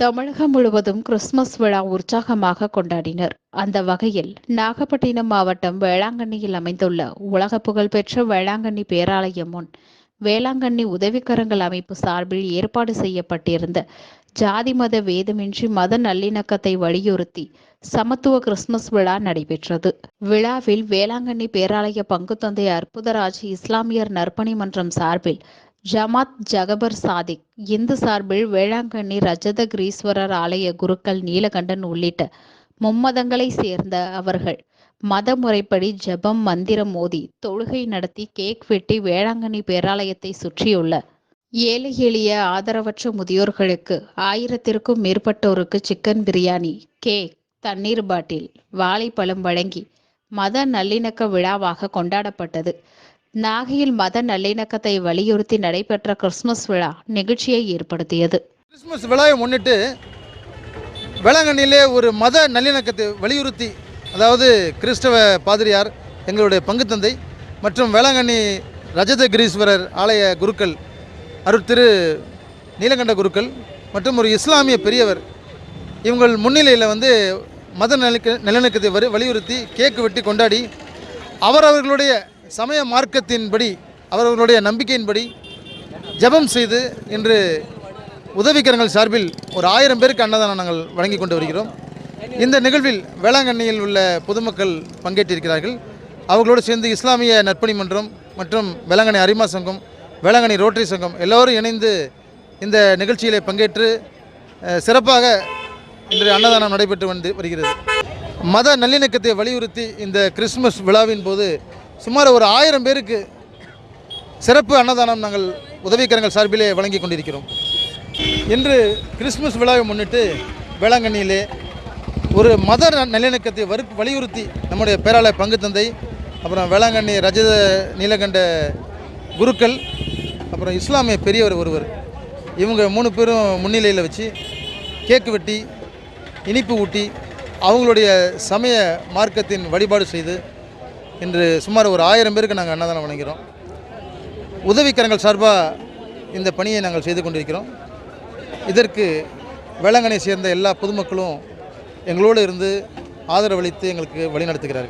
தமிழகம் முழுவதும் கிறிஸ்துமஸ் விழா உற்சாகமாக கொண்டாடினர். அந்த வகையில் நாகப்பட்டினம் மாவட்டம் வேளாங்கண்ணியில் அமைந்துள்ள உலக புகழ்பெற்ற வேளாங்கண்ணி பேராலயம் முன் வேளாங்கண்ணி உதவிக்கரங்கள் அமைப்பு சார்பில் ஏற்பாடு செய்யப்பட்டிருந்த ஜாதி மத வேதமின்றி மத நல்லிணக்கத்தை வலியுறுத்தி சமத்துவ கிறிஸ்துமஸ் விழா நடைபெற்றது. விழாவில் வேளாங்கண்ணி பேராலய பங்குத்தந்தை அற்புதராஜ் இஸ்லாமியர் நற்பணி மன்றம் சார்பில் ஜமாத் ஜகபர் சாதிக் இந்து சார்பில் வேளாங்கண்ணி ரஜத கிரீஸ்வரர் ஆலய குருக்கள் நீலகண்டன் உள்ளிட்ட மும்மதங்களை சேர்ந்த அவர்கள். மத முறைப்படி ஜபம் மந்திரம் மோதி தொழுகை நடத்தி கேக் வெட்டி வேளாங்கண்ணி பேராலயத்தை சுற்றியுள்ள ஏழை எளிய ஆதரவற்ற முதியோர்களுக்கு ஆயிரத்திற்கும் மேற்பட்டோருக்கு சிக்கன் பிரியாணி கேக் தண்ணீர் பாட்டில் வாழைப்பழம் வழங்கி மத நல்லிணக்க விழாவாக கொண்டாடப்பட்டது. நாகையில் மத நல்லிணக்கத்தை வலியுறுத்தி நடைபெற்ற கிறிஸ்துமஸ் விழா நிகழ்ச்சியை ஏற்படுத்தியது. கிறிஸ்துமஸ் விழாவை முன்னிட்டு வேளாங்கண்ணிலே ஒரு மத நல்லிணக்கத்தை வலியுறுத்தி அதாவது கிறிஸ்தவ பாதிரியார் எங்களுடைய பங்குத்தந்தை மற்றும் வேளாங்கண்ணி ரஜத கிரீஸ்வரர் ஆலய குருக்கள் அருட்திரு நீலகண்ட குருக்கள் மற்றும் ஒரு இஸ்லாமிய பெரியவர் இவங்கள் முன்னிலையில் வந்து மத நல்லிக்க நல்லிணக்கத்தை வலியுறுத்தி கேக்கு வெட்டி கொண்டாடி அவரவர்களுடைய சமய மார்க்கத்தின்படி அவர்களுடைய நம்பிக்கையின்படி ஜெபம் செய்து இன்று உதவிக்கரங்கள் சார்பில் ஒரு ஆயிரம் பேருக்கு அன்னதானம் நாங்கள் வழங்கி கொண்டு வருகிறோம். இந்த நிகழ்வில் வேளாங்கண்ணியில் உள்ள பொதுமக்கள் பங்கேற்றிருக்கிறார்கள். அவர்களோடு சேர்ந்து இஸ்லாமிய நற்பணி மன்றம் மற்றும் வேளாங்கண்ணி அரிமா சங்கம் வேளாங்கண்ணி ரோட்டரி சங்கம் எல்லோரும் இணைந்து இந்த நிகழ்ச்சியிலே பங்கேற்று சிறப்பாக இன்று அன்னதானம் நடைபெற்று வந்து வருகிறது. மத நல்லிணக்கத்தை வலியுறுத்தி இந்த கிறிஸ்துமஸ் விழாவின் போது சுமார் ஒரு ஆயிரம் பேருக்கு சிறப்பு அன்னதானம் நாங்கள் உதவிக்கரங்கள் சார்பிலே வழங்கி கொண்டிருக்கிறோம். இன்று கிறிஸ்துமஸ் விழாவை முன்னிட்டு வேளாங்கண்ணியிலே ஒரு மத நல்லிணக்கத்தை வரு வலியுறுத்தி நம்முடைய பேராலய பங்கு தந்தை அப்புறம் வேளாங்கண்ணி ரஜத நீலகண்ட குருக்கள் அப்புறம் இஸ்லாமிய பெரியவர் ஒருவர். இவங்க மூணு பேரும் முன்னிலையில் வச்சு கேக்கு வெட்டி இனிப்பு ஊட்டி அவங்களுடைய சமய மார்க்கத்தின் வழிபாடு செய்து இன்று சுமார் ஒரு ஆயிரம் பேருக்கு நாங்கள் அன்னதானம் வழங்குகிறோம் உதவிக்கரங்கள் சார்பாக இந்த பணியை நாங்கள் செய்து கொண்டிருக்கிறோம். இதற்கு வேளாங்கண்ணியை சேர்ந்த எல்லா பொதுமக்களும் எங்களோடு இருந்து ஆதரவளித்து எங்களுக்கு வழிநடத்துகிறார்கள்.